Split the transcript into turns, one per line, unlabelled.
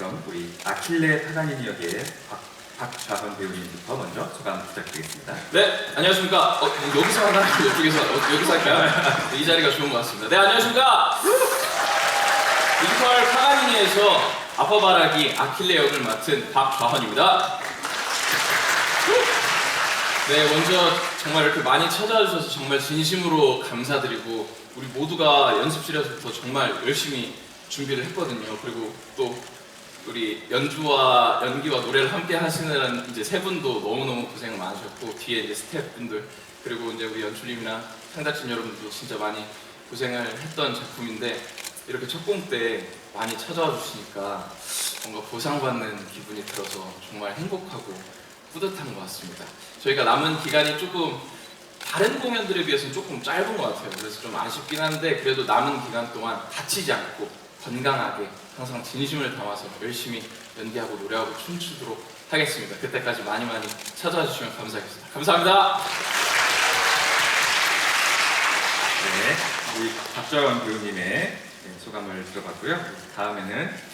그럼 우리 아킬레 파가니니 역의 박, 박좌선 배우님부터 먼저 소감 부탁드리겠습니다.
네, 안녕하십니까. 어, 여기서 하나, 이쪽에서, 어, 여기서 할까요? 이 자리가 좋은 것 같습니다. 네, 안녕하십니까. 뮤지컬 파가니니에서 아빠바라기 아킬레 역을 맡은 박좌헌입니다. 네, 먼저 정말 이렇게 많이 찾아와 주셔서 정말 진심으로 감사드리고 우리 모두가 연습실에서부터 정말 열심히 준비를 했거든요. 그리고 또 우리 연주와 연기와 노래를 함께 하시는 이제 세 분도 너무너무 고생 많으셨고 뒤에 이제 스태프분들 그리고 이제 우리 연출님이나 창작진 여러분들도 진짜 많이 고생을 했던 작품인데 이렇게 첫공 때 많이 찾아와 주시니까 뭔가 보상받는 기분이 들어서 정말 행복하고 뿌듯한 것 같습니다. 저희가 남은 기간이 조금 다른 공연들에 비해서는 조금 짧은 것 같아요. 그래서 좀 아쉽긴 한데 그래도 남은 기간 동안 다치지 않고 건강하게 항상 진심을 담아서 열심히 연기하고 노래하고 춤추도록 하겠습니다. 그때까지 많이 많이 찾아와 주시면 감사하겠습니다. 감사합니다.
네, 우리 박좌원 배우님의 네, 소감을 들어봤고요. 다음에는